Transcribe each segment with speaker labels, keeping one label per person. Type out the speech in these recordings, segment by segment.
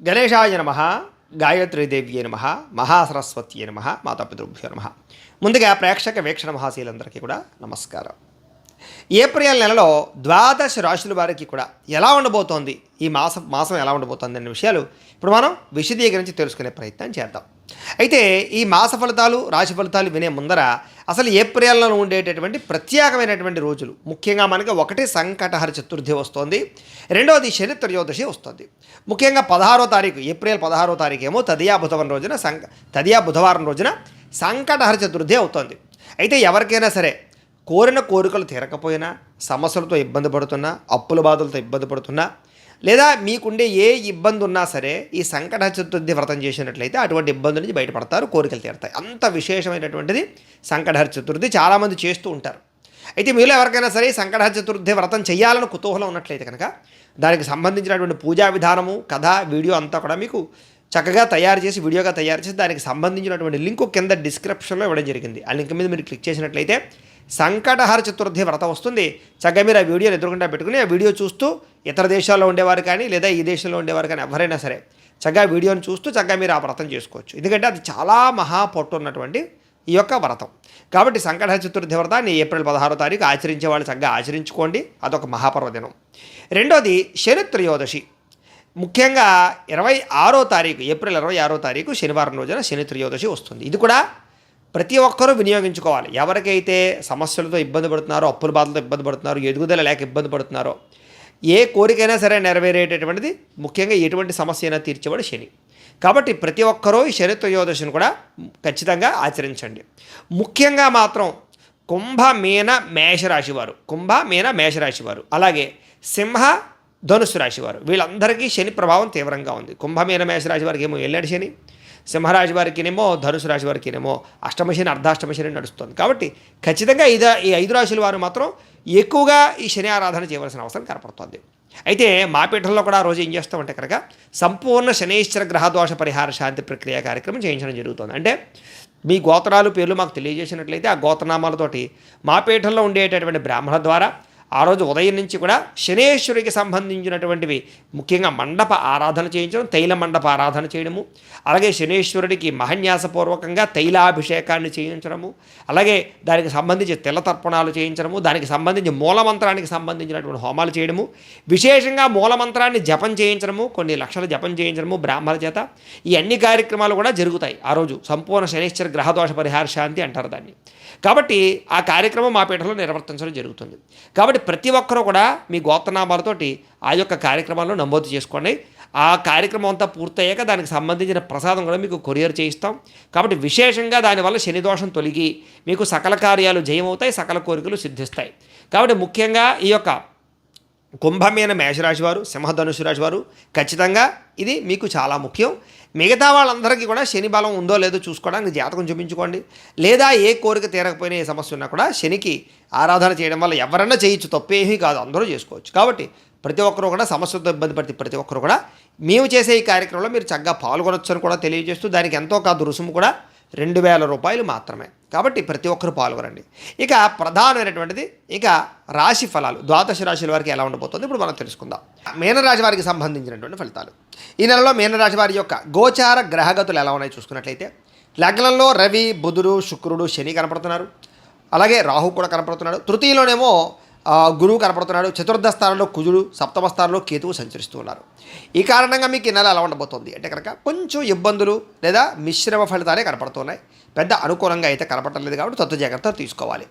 Speaker 1: గణేశాయ నమ గాయత్రీదేవ్యే నమ మహాసరస్వత్యే నమ మాతాపితృభ్యో నమ. ముందుగా ప్రేక్షక వీక్షణ మహాశీలందరికీ కూడా నమస్కారం. ఏప్రిల్ నెలలో ద్వాదశ రాశుల వారికి కూడా ఎలా ఉండబోతోంది? ఈ మాసం మాసం ఎలా ఉండబోతోంది అనే విషయాలు ఇప్పుడు మనం విశదీకరించి తెలుసుకునే ప్రయత్నం చేద్దాం. అయితే ఈ మాస ఫలితాలు రాశి ఫలితాలు వినే ముందర అసలు ఏప్రిల్లో ఉండేటటువంటి ప్రత్యేకమైనటువంటి రోజులు. ముఖ్యంగా మనకి ఒకటి సంకటహర చతుర్థి వస్తుంది రెండవది శని త్రయోదశి వస్తుంది. ముఖ్యంగా పదహారో తారీఖు ఏప్రిల్ పదహారో తారీఖు ఏమో తదియా బుధవారం రోజున సంక తదియా బుధవారం రోజున సంకటహర చతుర్థి అవుతుంది. అయితే ఎవరికైనా సరే కోరిన కోరికలు తీరకపోయినా సమస్యలతో ఇబ్బంది పడుతున్నా అప్పుల బాధలతో ఇబ్బంది పడుతున్నా లేదా మీకుండే ఏ ఇబ్బంది ఉన్నా సరే ఈ సంకట చతుర్థి వ్రతం చేసినట్లయితే అటువంటి ఇబ్బంది నుంచి బయటపడతారు కోరికలు తీరుతాయి. అంత విశేషమైనటువంటిది సంకటహర చతుర్థి చాలామంది చేస్తూ ఉంటారు. అయితే మీలో ఎవరికైనా సరే ఈ సంకటహర చతుర్థి వ్రతం చేయాలని కుతూహలం ఉన్నట్లయితే కనుక దానికి సంబంధించినటువంటి పూజా విధానము కథ వీడియో అంతా కూడా మీకు చక్కగా తయారు చేసి వీడియోగా తయారు చేసి దానికి సంబంధించినటువంటి లింకు కింద డిస్క్రిప్షన్లో ఇవ్వడం జరిగింది. ఆ లింక్ మీద మీరు క్లిక్ చేసినట్లయితే సంకటహర చతుర్థి వ్రతం వస్తుంది. చక్కగా మీరు ఆ వీడియోని ఎదురుకుండా పెట్టుకుని ఆ వీడియో చూస్తూ ఇతర దేశాల్లో ఉండేవారు కానీ లేదా ఈ దేశంలో ఉండేవారు కానీ ఎవరైనా సరే చక్కగా వీడియోని చూస్తూ చక్కగా మీరు ఆ వ్రతం చేసుకోవచ్చు. ఎందుకంటే అది చాలా మహా పొట్టు ఉన్నటువంటి ఈ యొక్క వ్రతం. కాబట్టి సంకటహర చతుర్థి వ్రతాన్ని ఏప్రిల్ పదహారో తారీఖు ఆచరించే వాళ్ళు చక్కగా ఆచరించుకోండి. అదొక మహాపర్వదినం. రెండోది శనిత్రయోదశి. ముఖ్యంగా ఇరవై ఆరో తారీఖు ఏప్రిల్ ఇరవై ఆరో తారీఖు శనివారం రోజున శని త్రయోదశి వస్తుంది. ఇది కూడా ప్రతి ఒక్కరూ వినియోగించుకోవాలి. ఎవరికైతే సమస్యలతో ఇబ్బంది పడుతున్నారో అప్పుల బాధలతో ఇబ్బంది పడుతున్నారో ఎదుగుదల లేక ఇబ్బంది పడుతున్నారో ఏ కోరికైనా సరే నెరవేరేటటువంటిది ముఖ్యంగా ఎటువంటి సమస్య అయినా తీర్చేవాడు శని. కాబట్టి ప్రతి ఒక్కరూ ఈ శని త్రయోదశిని కూడా ఖచ్చితంగా ఆచరించండి. ముఖ్యంగా మాత్రం కుంభ మీన మేషరాశి వారు. కుంభ మీన మేషరాశి వారు. అలాగే సింహ ధనుసు రాశి వారు. వీళ్ళందరికీ శని ప్రభావం తీవ్రంగా ఉంది. కుంభ మీన మేషరాశి వారికి ఏమో వెళ్ళాడు శని. సింహరాశి వారికినేమో ధనుసు రాశి వారికినేమో అష్టమశని అర్ధాష్టమశని నడుస్తుంది. కాబట్టి ఖచ్చితంగా ఇద ఈ ఐదు రాశుల వారు మాత్రం ఎక్కువగా ఈ శని ఆరాధన చేయవలసిన అవసరం కనపడుతుంది. అయితే మా పీఠంలో కూడా ఆ రోజు ఏం చేస్తామంటే కనుక సంపూర్ణ శనేశ్వర గ్రహదోష పరిహార శాంతి ప్రక్రియ కార్యక్రమం చేయించడం జరుగుతుంది. అంటే మీ గోత్రాలు పేర్లు మాకు తెలియజేసినట్లయితే ఆ గోత్రనామాలతోటి మా పీఠంలో ఉండేటటువంటి బ్రాహ్మణ ద్వారా ఆ రోజు ఉదయం నుంచి కూడా శనేశ్వరికి సంబంధించినటువంటివి ముఖ్యంగా మండప ఆరాధన చేయించడం తైల మండప ఆరాధన చేయడము అలాగే శనేశ్వరుడికి మహన్యాసపూర్వకంగా తైలాభిషేకాన్ని చేయించడము అలాగే దానికి సంబంధించి తిలతర్పణాలు చేయించడము దానికి సంబంధించి మూలమంత్రానికి సంబంధించినటువంటి హోమాలు చేయడము విశేషంగా మూలమంత్రాన్ని జపం చేయించడము కొన్ని లక్షల జపం చేయించడము బ్రాహ్మణ చేత ఈ అన్ని కార్యక్రమాలు కూడా జరుగుతాయి ఆ రోజు. సంపూర్ణ శనేశ్వర గ్రహదోష పరిహార శాంతి అంటారు దాన్ని. కాబట్టి ఆ కార్యక్రమం మా పీఠంలో నిర్వర్తించడం జరుగుతుంది. కాబట్టి ప్రతి ఒక్కరూ కూడా మీ గోత్రనామాలతోటి ఆ యొక్క కార్యక్రమాలను నమోదు చేసుకోండి. ఆ కార్యక్రమం అంతా పూర్తయ్యాక దానికి సంబంధించిన ప్రసాదం కూడా మీకు కొరియర్ చేయిస్తాం. కాబట్టి విశేషంగా దానివల్ల శనిదోషం తొలగి మీకు సకల కార్యాలు జయమవుతాయి సకల కోరికలు సిద్ధిస్తాయి. కాబట్టి ముఖ్యంగా ఈ యొక్క కుంభమైన మేషరాశి వారు సింహధనుసు రాశి వారు ఖచ్చితంగా ఇది మీకు చాలా ముఖ్యం. మిగతా వాళ్ళందరికీ కూడా శని బలం ఉందో లేదో చూసుకోవడానికి జాతకం చూపించుకోండి. లేదా ఏ కోరిక తీరకపోయినా ఏ సమస్య ఉన్నా కూడా శనికి ఆరాధన చేయడం వల్ల ఎవరన్నా చేయొచ్చు తప్పేమీ కాదు అందరూ చేసుకోవచ్చు. కాబట్టి ప్రతి ఒక్కరూ కూడా సమస్యలతో ఇబ్బంది పడితే ప్రతి ఒక్కరు కూడా మేము చేసే ఈ కార్యక్రమంలో మీరు చక్కగా పాల్గొనొచ్చు అని కూడా తెలియజేస్తూ దానికి ఎంతో కాదు రుసుము కూడా రెండు వేల రూపాయలు మాత్రమే. కాబట్టి ప్రతి ఒక్కరు పాల్గొనండి. ఇక ప్రధానమైనటువంటిది ఇక రాశి ఫలాలు. ద్వాదశ రాశుల వారికి ఎలా ఉండబోతుంది ఇప్పుడు మనం తెలుసుకుందాం. మీనరాశి వారికి సంబంధించినటువంటి ఫలితాలు. ఈ నెలలో మీనరాశి వారి యొక్క గోచార గ్రహగతులు ఎలా ఉన్నాయో చూసుకున్నట్లయితే లగ్నంలో రవి బుధుడు శుక్రుడు శని కనపడుతున్నారు. అలాగే రాహు కూడా కనపడుతున్నాడు. తృతీయలోనేమో గురువు కనపడుతున్నాడు. చతుర్థ స్థానంలో కుజుడు సప్తమ స్థానంలో కేతువు సంచరిస్తూ ఉన్నారు. ఈ కారణంగా మీకు ఈ నెల ఎలా ఉండబోతోంది అంటే కనుక కొంచెం ఇబ్బందులు లేదా మిశ్రమ ఫలితాలే కనపడుతున్నాయి. పెద్ద అనుకూలంగా అయితే కనపడలేదు కాబట్టి తత్వ జాగ్రత్త తీసుకోవాలి.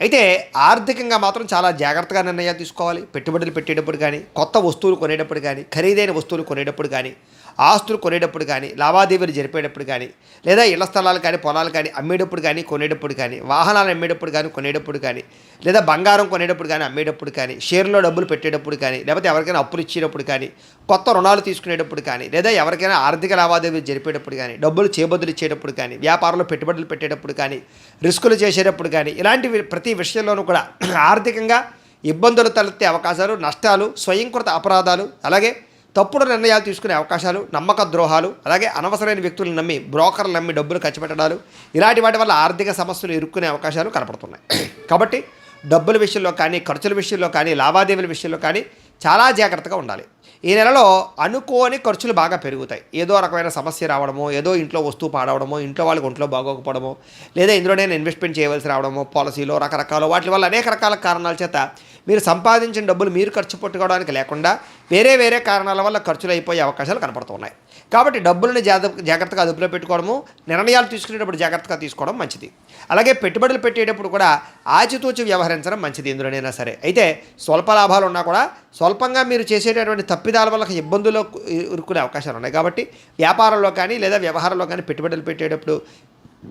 Speaker 1: అయితే ఆర్థికంగా మాత్రం చాలా జాగ్రత్తగా నిర్ణయాలు తీసుకోవాలి. పెట్టుబడులు పెట్టేటప్పుడు కానీ కొత్త వస్తువులు కొనేటప్పుడు కానీ ఖరీదైన వస్తువులు కొనేటప్పుడు కానీ ఆస్తులు కొనేటప్పుడు కానీ లావాదేవీలు జరిపేటప్పుడు కానీ లేదా ఇళ్ళ స్థలాలు కానీ పొలాలు కానీ అమ్మేటప్పుడు కానీ కొనేటప్పుడు కానీ వాహనాలు అమ్మేటప్పుడు కానీ కొనేటప్పుడు కానీ లేదా బంగారం కొనేటప్పుడు కానీ అమ్మేటప్పుడు కానీ షేర్లో డబ్బులు పెట్టేటప్పుడు కానీ లేకపోతే ఎవరికైనా అప్పులు ఇచ్చేటప్పుడు కానీ కొత్త రుణాలు తీసుకునేటప్పుడు కానీ లేదా ఎవరికైనా ఆర్థిక లావాదేవీలు జరిపేటప్పుడు కానీ డబ్బులు చేబదులు ఇచ్చేటప్పుడు కానీ వ్యాపారంలో పెట్టుబడులు పెట్టేటప్పుడు కానీ రిస్కులు చేసేటప్పుడు కానీ ఇలాంటి ప్రతి విషయంలోనూ కూడా ఆర్థికంగా ఇబ్బందులు తలెత్తే అవకాశాలు నష్టాలు స్వయంకృత అపరాధాలు అలాగే తప్పుడు నిర్ణయాలు తీసుకునే అవకాశాలు నమ్మక ద్రోహాలు అలాగే అనవసరమైన వ్యక్తులను నమ్మి బ్రోకర్లు నమ్మి డబ్బులు ఖర్చు పెట్టడాలు ఇలాంటి వాటి వల్ల ఆర్థిక సమస్యలు ఇరుక్కునే అవకాశాలు కనపడుతున్నాయి. కాబట్టి డబ్బుల విషయంలో కానీ ఖర్చుల విషయంలో కానీ లావాదేవీల విషయంలో కానీ చాలా జాగ్రత్తగా ఉండాలి. ఈ నెలలో అనుకోని ఖర్చులు బాగా పెరుగుతాయి. ఏదో రకమైన సమస్య రావడమో ఏదో ఇంట్లో వస్తువు పాడవడమో ఇంట్లో వాళ్ళకి ఒంట్లో బాగోకపోవడమో లేదా ఇందులో నేను ఇన్వెస్ట్మెంట్ చేయవలసి రావడమో పాలసీలో రకరకాల వాటి వల్ల అనేక రకాల కారణాల చేత మీరు సంపాదించిన డబ్బులు మీరు ఖర్చు పెట్టుకోవడానికి లేకుండా వేరే వేరే కారణాల వల్ల ఖర్చులు అయిపోయే అవకాశాలు కనపడుతున్నాయి. కాబట్టి డబ్బులను జాగ్రత్త జాగ్రత్తగా అదుపులో పెట్టుకోవడము నిర్ణయాలు తీసుకునేటప్పుడు జాగ్రత్తగా తీసుకోవడం మంచిది. అలాగే పెట్టుబడులు పెట్టేటప్పుడు కూడా ఆచితూచి వ్యవహరించడం మంచిది ఎందులోనైనా సరే. అయితే స్వల్ప లాభాలు ఉన్నా కూడా స్వల్పంగా మీరు చేసేటటువంటి తప్పిదాల వల్ల ఇబ్బందుల్లో ఇరుక్కునే అవకాశాలు ఉన్నాయి. కాబట్టి వ్యాపారంలో కానీ లేదా వ్యవహారంలో కానీ పెట్టుబడులు పెట్టేటప్పుడు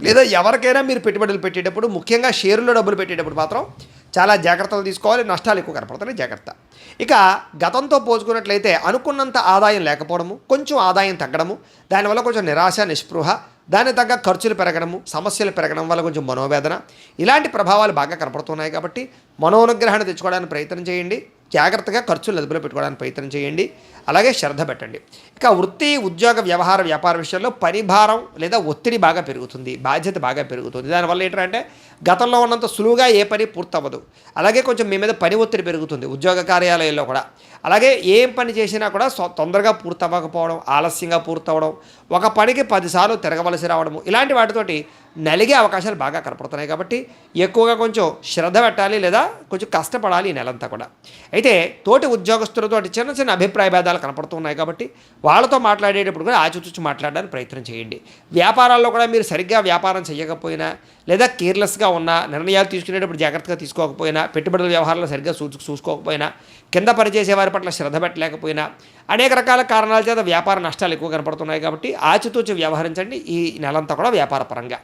Speaker 1: లేదా ఎవరికైనా మీరు పెట్టుబడులు పెట్టేటప్పుడు ముఖ్యంగా షేర్లో డబ్బులు పెట్టేటప్పుడు మాత్రం చాలా జాగ్రత్తలు తీసుకోవాలి నష్టాలు ఎక్కువ కనపడుతున్నాయి జాగ్రత్త. ఇక గతంతో పోల్చుకున్నట్లయితే అనుకున్నంత ఆదాయం లేకపోవడము కొంచెం ఆదాయం తగ్గడము దానివల్ల కొంచెం నిరాశ నిస్పృహ దాని తగ్గ ఖర్చులు పెరగడము సమస్యలు పెరగడం వల్ల కొంచెం మనోవేదన ఇలాంటి ప్రభావాలు బాగా కనపడుతున్నాయి కాబట్టి మనోనుగ్రహాన్ని తెచ్చుకోవడానికి ప్రయత్నం చేయండి. జాగ్రత్తగా ఖర్చులు అదుపులో పెట్టుకోవడానికి ప్రయత్నం చేయండి. అలాగే శ్రద్ధ పెట్టండి. ఇక వృత్తి ఉద్యోగ వ్యవహార వ్యాపార విషయంలో పరిభారం లేదా ఒత్తిడి బాగా పెరుగుతుంది. బాధ్యత బాగా పెరుగుతుంది. దానివల్ల ఏంటంటే గతంలో ఉన్నంత సులువుగా ఏ పని పూర్తవ్వదు. అలాగే కొంచెం మీ మీద పని ఒత్తిడి పెరుగుతుంది. ఉద్యోగ కార్యాలయాల్లో కూడా. అలాగే ఏం పని చేసినా కూడా తొందరగా పూర్తవ్వకపోవడం ఆలస్యంగా పూర్తవడం ఒక పనికి పదిసార్లు తిరగవలసి రావడము ఇలాంటి వాటితోటి నలిగే అవకాశాలు బాగా కనపడుతున్నాయి కాబట్టి ఎక్కువగా కొంచెం శ్రద్ధ పెట్టాలి లేదా కొంచెం కష్టపడాలి ఈ నెలంతా కూడా. అయితే తోటి ఉద్యోగస్తులతో చిన్న చిన్న అభిప్రాయ భేదాలు కనపడుతున్నాయి కాబట్టి వాళ్ళతో మాట్లాడేటప్పుడు కూడా ఆచితూచి మాట్లాడడానికి ప్రయత్నం చేయండి. వ్యాపారాల్లో కూడా మీరు సరిగ్గా వ్యాపారం చేయకపోయినా లేదా కేర్లెస్గా ఉన్నా నిర్ణయాలు తీసుకునేటప్పుడు జాగ్రత్తగా తీసుకోకపోయినా పెట్టుబడుల వ్యవహారాలు సరిగ్గా చూ చూసుకోకపోయినా కింద పనిచేసే వారి పట్ల శ్రద్ధ పెట్టలేకపోయినా అనేక రకాల కారణాల చేత వ్యాపార నష్టాలు ఎక్కువ కనపడుతున్నాయి కాబట్టి ఆచితూచి వ్యవహరించండి ఈ నెలంతా కూడా వ్యాపార పరంగా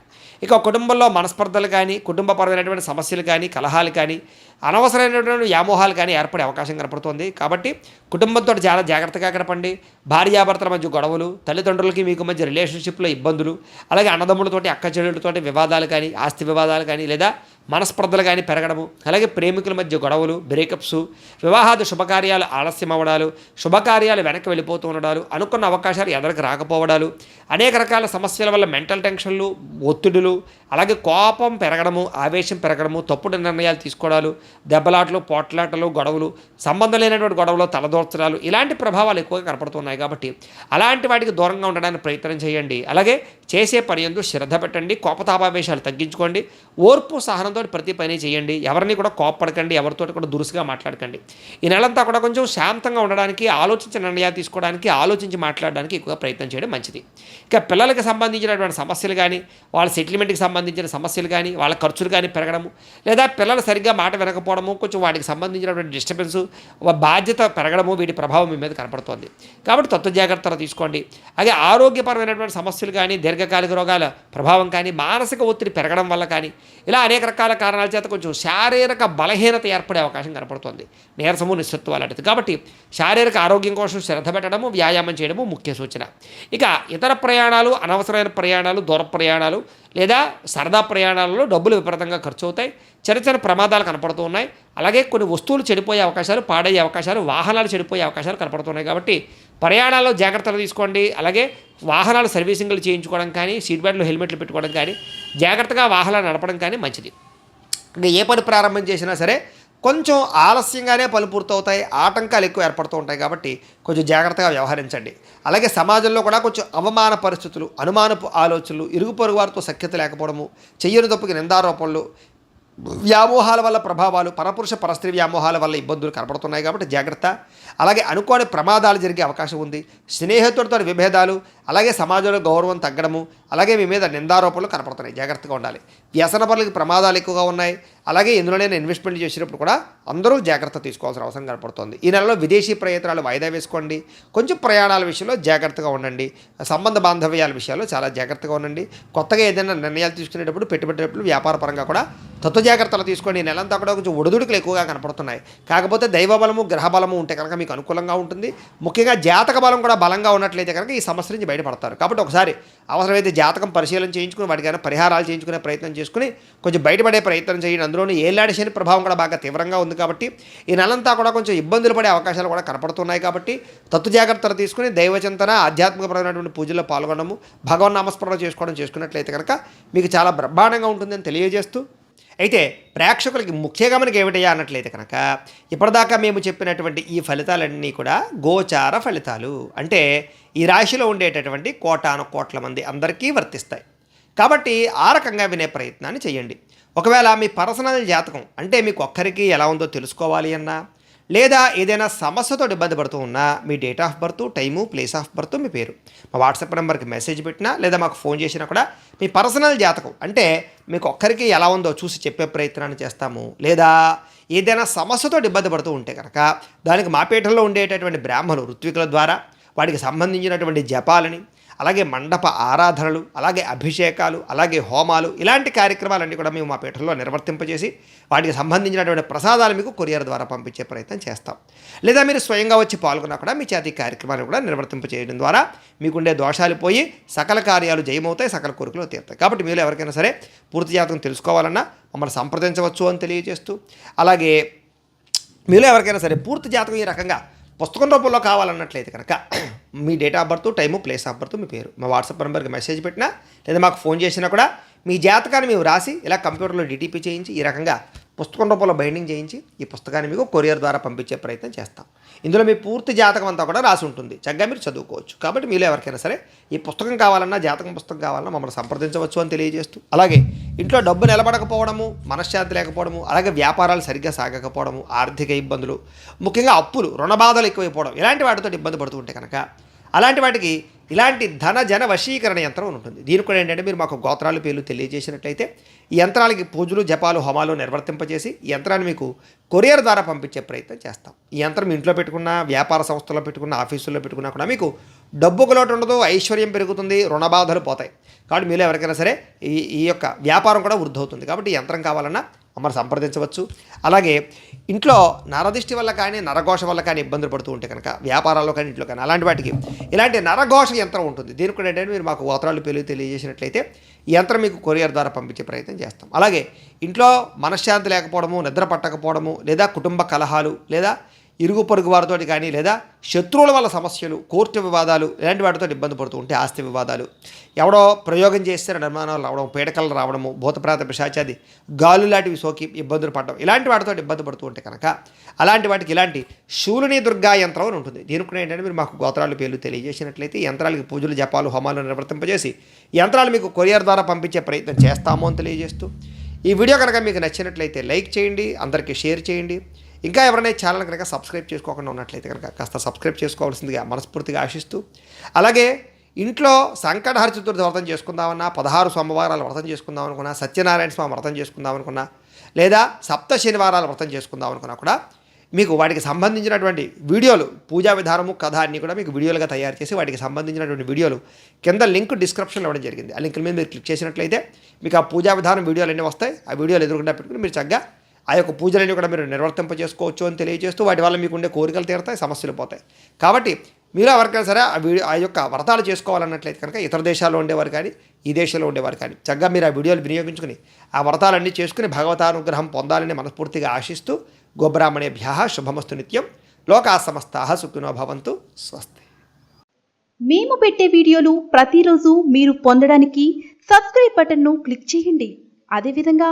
Speaker 1: ఇక కుటుంబంలో మనస్పర్ధలు కానీ కుటుంబపరమైనటువంటి సమస్యలు కానీ కలహాలు కానీ అనవసరమైనటువంటి వ్యామోహాలు కానీ ఏర్పడే అవకాశం కనపడుతుంది. కాబట్టి కుటుంబంతో చాలా జాగ్రత్తగా గడపండి. భార్యాభర్తల మధ్య గొడవలు తల్లిదండ్రులకి మీకు మధ్య రిలేషన్షిప్లో ఇబ్బందులు అలాగే అన్నదమ్ములతోటి అక్క చెల్లెలతోటి వివాదాలు కానీ ఆస్తి వివాదాలు కానీ లేదా మనస్పర్ధలు కానీ పెరగడము అలాగే ప్రేమికుల మధ్య గొడవలు బ్రేకప్స్ వివాహాది శుభకార్యాలు ఆలస్యం అవ్వడాలు శుభకార్యాలు వెనక్కి వెళ్ళిపోతూ ఉండడాలు అనుకున్న అవకాశాలు ఎదరికి రాకపోవడాలు అనేక రకాల సమస్యల వల్ల మెంటల్ టెన్షన్లు ఒత్తిడులు అలాగే కోపం పెరగడము ఆవేశం పెరగడము తప్పుడు నిర్ణయాలు తీసుకోవడాలు దెబ్బలాటలు పోట్లాటలు గొడవలు సంబంధం లేనటువంటి గొడవలు తలదోర్చడాలు ఇలాంటి ప్రభావాలు ఎక్కువగా కనపడుతున్నాయి కాబట్టి అలాంటి వాటికి దూరంగా ఉండడానికి ప్రయత్నం చేయండి. అలాగే చేసే పని ఎందు శ్రద్ధ పెట్టండి కోపతాపావేశాలు తగ్గించుకోండి ఓర్పు సహనంతో ప్రతి పని చేయండి. ఎవరిని కూడా కోపపడకండి. ఎవరితో కూడా దురుసుగా మాట్లాడకండి. ఈ నెలంతా కూడా కొంచెం శాంతంగా ఉండడానికి ఆలోచించి నిర్ణయాలు తీసుకోవడానికి ఆలోచించి మాట్లాడడానికి ఎక్కువగా ప్రయత్నం చేయడం మంచిది. ఇక పిల్లలకి సంబంధించినటువంటి సమస్యలు కానీ వాళ్ళ సెటిల్మెంట్కి సంబంధించిన సమస్యలు కానీ వాళ్ళ ఖర్చులు కానీ పెరగడము లేదా పిల్లలు సరిగ్గా మాట వినకపోవడము కొంచెం వాటికి సంబంధించినటువంటి డిస్టర్బెన్స్ బాధ్యత పెరగడము వీటి ప్రభావం మీ మీద కనపడుతుంది. కాబట్టి తత్వ జాగ్రత్తలు తీసుకోండి. అలాగే ఆరోగ్యపరమైనటువంటి సమస్యలు కానీ దీర్ఘకాలిక రోగాల ప్రభావం కానీ మానసిక ఒత్తిడి పెరగడం వల్ల కానీ ఇలా అనేక రకాల కారణాల చేత కొంచెం శారీరక బలహీనత ఏర్పడే అవకాశం కనపడుతుంది. నీరసము నిస్సత్వం అలాంటిది కాబట్టి శారీరక ఆరోగ్యం కోసం శ్రద్ధ పెట్టడము వ్యాయామం చేయడము ముఖ్య సూచన. ఇక ఇతర ప్రయాణాలు అనవసరమైన ప్రయాణాలు దూర ప్రయాణాలు లేదా సరదా ప్రయాణాలలో డబ్బులు విపరీతంగా ఖర్చు అవుతాయి చిన్న చిన్న ప్రమాదాలు కనపడుతూ ఉన్నాయి. అలాగే కొన్ని వస్తువులు చెడిపోయే అవకాశాలు పాడయ్యే అవకాశాలు వాహనాలు చెడిపోయే అవకాశాలు కనపడుతున్నాయి కాబట్టి ప్రయాణాల్లో జాగ్రత్తలు తీసుకోండి. అలాగే వాహనాలు సర్వీసింగ్లు చేయించుకోవడం కానీ సీట్ బెల్ట్లు హెల్మెట్లు పెట్టుకోవడం కానీ జాగ్రత్తగా వాహనాలు నడపడం కానీ మంచిది. ఇంకా ఏ పని ప్రారంభం చేసినా సరే కొంచెం ఆలస్యంగానే పనులు పూర్తవుతాయి ఆటంకాలు ఎక్కువ ఏర్పడుతూ ఉంటాయి కాబట్టి కొంచెం జాగ్రత్తగా వ్యవహరించండి. అలాగే సమాజంలో కూడా కొంచెం అవమాన పరిస్థితులు అనుమానపు ఆలోచనలు ఇరుగు పొరుగు వారితో సఖ్యత లేకపోవడము చెయ్యని తప్పుకి నిందారోపణలు వ్యామోహాల వల్ల ప్రభావాలు పరపురుష పరస్త్రీ వ్యామోహాల వల్ల ఇబ్బందులు కనపడుతున్నాయి కాబట్టి జాగ్రత్త. అలాగే అనుకోని ప్రమాదాలు జరిగే అవకాశం ఉంది. స్నేహితుడితో విభేదాలు అలాగే సమాజంలో గౌరవం తగ్గడము అలాగే మీ మీద నిందారోపణలు కనపడుతున్నాయి. జాగ్రత్తగా ఉండాలి. వ్యసన పనులకి ప్రమాదాలు ఎక్కువగా ఉన్నాయి. అలాగే ఇందులోనే ఇన్వెస్ట్మెంట్ చేసినప్పుడు కూడా అందరూ జాగ్రత్త తీసుకోవాల్సిన అవసరం కనపడుతుంది. ఈ నెలలో విదేశీ ప్రయత్నాలు వాయిదా వేసుకోండి. కొంచెం ప్రయాణాల విషయంలో జాగ్రత్తగా ఉండండి. సంబంధ బాంధవ్యాల విషయాల్లో చాలా జాగ్రత్తగా ఉండండి. కొత్తగా ఏదైనా నిర్ణయాలు తీసుకునేటప్పుడు పెట్టుబడేటప్పుడు వ్యాపార పరంగా కూడా తత్వ జాగ్రత్తలు తీసుకోండి. ఈ నెలంతా కూడా కొంచెం ఒడిదుడుకులు ఎక్కువగా కనపడుతున్నాయి. కాకపోతే దైవ బలము గ్రహ బలము ఉంటే కనుక మీకు అనుకూలంగా ఉంటుంది. ముఖ్యంగా జాతక బలం కూడా బలంగా ఉన్నట్లయితే కనుక ఈ సమస్య నుంచి బయటపడతారు. కాబట్టి ఒకసారి అవసరమైతే జాతకం పరిశీలన చేయించుకుని వాటికైనా పరిహారాలు చేయించుకునే ప్రయత్నం చేసుకుని కొంచెం బయటపడే ప్రయత్నం చేయండి. అందులోని ఏలాడి శని ప్రభావం కూడా బాగా తీవ్రంగా ఉంది కాబట్టి ఈ నెలంతా కూడా కొంచెం ఇబ్బందులు పడే అవకాశాలు కూడా కనపడుతున్నాయి కాబట్టి తత్వ జాగ్రత్తలు తీసుకుని దైవచింతన ఆధ్యాత్మికపరమైనటువంటి పూజల్లో పాల్గొనడము భగవన్ నామస్మరణ చేసుకోవడం చేసుకున్నట్లయితే కనుక మీకు చాలా బ్రహ్మాండంగా ఉంటుందని తెలియజేస్తూ అయితే ప్రేక్షకులకి ముఖ్యంగా మనకి ఏమిటయ్యా అన్నట్లయితే కనుక ఇప్పటిదాకా మేము చెప్పినటువంటి ఈ ఫలితాలన్నీ కూడా గోచార ఫలితాలు. అంటే ఈ రాశిలో ఉండేటటువంటి కోటాను కోట్ల మంది అందరికీ వర్తిస్తాయి. కాబట్టి ఆ రకంగా వినే ప్రయత్నాన్ని చేయండి. ఒకవేళ మీ పర్సనల్ జాతకం అంటే మీకు ఒక్కరికి ఎలా ఉందో తెలుసుకోవాలి అన్నా లేదా ఏదైనా సమస్యతో ఇబ్బంది పడుతూ ఉన్నా మీ date of birth time place of birth మీ పేరు. మా వాట్సాప్ నెంబర్కి మెసేజ్ పెట్టినా లేదా మాకు ఫోన్ చేసినా కూడా మీ పర్సనల్ జాతకం అంటే మీకు ఒక్కరికి ఎలా ఉందో చూసి చెప్పే ప్రయత్నాన్ని చేస్తాము. లేదా ఏదైనా సమస్యతో ఇబ్బంది పడుతూ ఉంటే కనుక దానికి మా పీఠంలో ఉండేటటువంటి బ్రాహ్మణులు ఋత్వికుల ద్వారా వాటికి సంబంధించినటువంటి జపాలని అలాగే మండప ఆరాధనలు అలాగే అభిషేకాలు అలాగే హోమాలు ఇలాంటి కార్యక్రమాలన్నీ కూడా మేము మా పీఠంలో నిర్వర్తింపజేసి వాటికి సంబంధించినటువంటి ప్రసాదాలు మీకు కొరియర్ ద్వారా పంపించే ప్రయత్నం చేస్తాం. లేదా మీరు స్వయంగా వచ్చి పాల్గొన్నా కూడా మీ చేతి కార్యక్రమాలు కూడా నిర్వర్తింపజేయడం ద్వారా మీకుండే దోషాలు పోయి సకల కార్యాలు జయమవుతాయి సకల కోరికలు తీరుతాయి. కాబట్టి మీరు ఎవరికైనా సరే పూర్తి జాతకం తెలుసుకోవాలన్నా మమ్మల్ని సంప్రదించవచ్చు అని తెలియజేస్తూ అలాగే మీలో ఎవరికైనా సరే పూర్తి జాతకం ఈ రకంగా పుస్తకం రూపంలో కావాలన్నట్లయితే కనుక మీ date of birth time place of birth మీ పేరు మా వాట్సాప్ నెంబర్కి మెసేజ్ పెట్టినా లేదా మాకు ఫోన్ చేసినా కూడా మీ జాతకాన్ని మేము రాసి ఇలా కంప్యూటర్లో డిటిపి చేయించి ఈ రకంగా పుస్తకం రూపంలో బైండింగ్ చేయించి ఈ పుస్తకాన్ని మీకు కొరియర్ ద్వారా పంపించే ప్రయత్నం చేస్తాం. ఇందులో మీ పూర్తి జాతకం అంతా కూడా రాసి ఉంటుంది. చక్కగా మీరు చదువుకోవచ్చు. కాబట్టి మీలో ఎవరికైనా సరే ఈ పుస్తకం కావాలన్నా జాతకం పుస్తకం కావాలన్నా మమ్మల్ని సంప్రదించవచ్చు అని తెలియజేస్తూ అలాగే ఇంట్లో డబ్బు నిలబడకపోవడము మనశ్శాంతి లేకపోవడము అలాగే వ్యాపారాలు సరిగ్గా సాగకపోవడము ఆర్థిక ఇబ్బందులు ముఖ్యంగా అప్పులు రుణ బాధలు ఎక్కువైపోవడం ఇలాంటి వాటితో ఇబ్బంది పడుతుంటే కనుక అలాంటి వాటికి ఇలాంటి ధన జన వశీకరణ యంత్రం ఉంటుంది. దీనికి కూడా ఏంటంటే మీరు మాకు గోత్రాలు పేర్లు తెలియజేసినట్లయితే ఈ యంత్రాలకి పూజలు జపాలు హోమాలు నిర్వర్తింపజేసి ఈ యంత్రాన్ని మీకు కొరియర్ ద్వారా పంపించే ప్రయత్నం చేస్తాం. ఈ యంత్రం ఇంట్లో పెట్టుకున్న వ్యాపార సంస్థల్లో పెట్టుకున్న ఆఫీసుల్లో పెట్టుకున్నా కూడా మీకు డబ్బుకు లోటు ఉండదు ఐశ్వర్యం పెరుగుతుంది రుణ బాధలు పోతాయి. కాబట్టి మీలో ఎవరికైనా సరే ఈ ఈ యొక్క వ్యాపారం కూడా వృద్ధి అవుతుంది. కాబట్టి ఈ యంత్రం కావాలన్నా మమ్మల్ని సంప్రదించవచ్చు. అలాగే ఇంట్లో నరదిష్టి వల్ల కానీ నరఘోష వల్ల కానీ ఇబ్బందులు పడుతూ ఉంటే కనుక వ్యాపారాల్లో కానీ ఇంట్లో కానీ అలాంటి వాటికి ఇలాంటి నరఘోష యంత్రం ఉంటుంది. దీనికి కూడా ఏంటంటే మీరు మాకు గోత్రాలు పేర్లు తెలియజేసినట్లయితే ఈ యంత్రం మీకు కొరియర్ ద్వారా పంపించే ప్రయత్నం చేస్తాం. అలాగే ఇంట్లో మనశ్శాంతి లేకపోవడము నిద్ర పట్టకపోవడము లేదా కుటుంబ కలహాలు లేదా ఇరుగు పొరుగు వారితో కానీ లేదా శత్రువుల వల్ల సమస్యలు కోర్టు వివాదాలు ఇలాంటి వాటితో ఇబ్బంది పడుతూ ఉంటే ఆస్తి వివాదాలు. ఎవడో ప్రయోగం చేస్తే నిర్మాణాలు రావడం పీడకలు రావడము భూతప్రాత పిశాచాది గాలు లాంటివి సోకి ఇబ్బందులు పడడం ఇలాంటి వాటితో ఇబ్బంది పడుతూ ఉంటే కనుక అలాంటి వాటికి ఇలాంటి శూలిని దుర్గా యంత్రం అని ఉంటుంది. దీనికి ఏంటంటే మీరు మాకు గోత్రాలు పేర్లు తెలియజేసినట్లయితే యంత్రాలకి పూజలు జపాలు హోమాలు నిర్వర్తింపజేసి యంత్రాలు మీకు కొరియర్ ద్వారా పంపించే ప్రయత్నం చేస్తాము అని తెలియజేస్తూ ఈ వీడియో కనుక మీకు నచ్చినట్లయితే లైక్ చేయండి అందరికీ షేర్ చేయండి. ఇంకా ఎవరైనా ఛానల్ కనుక సబ్స్క్రైబ్ చేసుకోకుండా ఉన్నట్లయితే కనుక కాస్త సబ్స్క్రైబ్ చేసుకోవాల్సిందిగా మనస్ఫూర్తిగా ఆశిస్తూ అలాగే ఇంట్లో సంకటహర చతుర్థి వ్రతం చేసుకుందామన్నా పదహారు సోమవారాలు వ్రతం చేసుకుందాం అనుకున్నా సత్యనారాయణ స్వామి వ్రతం చేసుకుందాం అనుకున్నా లేదా సప్త శనివారాలు వ్రతం చేసుకుందాం అనుకున్నా కూడా మీకు వాటికి సంబంధించినటువంటి వీడియోలు పూజా విధానము కథ అన్నీ కూడా మీకు వీడియోలుగా తయారు చేసి వాటికి సంబంధించినటువంటి వీడియోలు కింద లింక్ డిస్క్రిప్షన్లో ఇవ్వడం జరిగింది. ఆ లింక్ మీద మీరు క్లిక్ చేసినట్లయితే మీకు ఆ పూజా విధానం వీడియోలు అన్నీ వస్తాయి. ఆ వీడియోలు ఎదురుకుండా పెట్టుకుని మీరు చక్కగా ఆ యొక్క పూజలన్నీ కూడా మీరు నిర్వర్తింప చేసుకోవచ్చు అని తెలియజేస్తూ వాటి వల్ల మీకు ఉండే కోరికలు తీరుతాయి సమస్యలు పోతాయి. కాబట్టి మీరు ఎవరికైనా సరే ఆ వీడియో ఆ యొక్క వ్రతాలు చేసుకోవాలన్నట్లయితే కనుక ఇతర దేశాల్లో ఉండేవారు కానీ ఈ దేశంలో ఉండేవారు కానీ చక్కగా మీరు ఆ వీడియోలు వినియోగించుకుని ఆ వ్రతాలన్నీ చేసుకుని భగవతానుగ్రహం పొందాలని మనస్ఫూర్తిగా ఆశిస్తూ గోబ్రాహ్మణేభ్య శుభమస్తు నిత్యం. లోకా సమస్తా సుఖినో భవంతు. స్వస్తి.
Speaker 2: మేము పెట్టే వీడియోలు ప్రతిరోజు మీరు పొందడానికి సబ్స్క్రైబ్ బటన్ను క్లిక్ చేయండి. అదేవిధంగా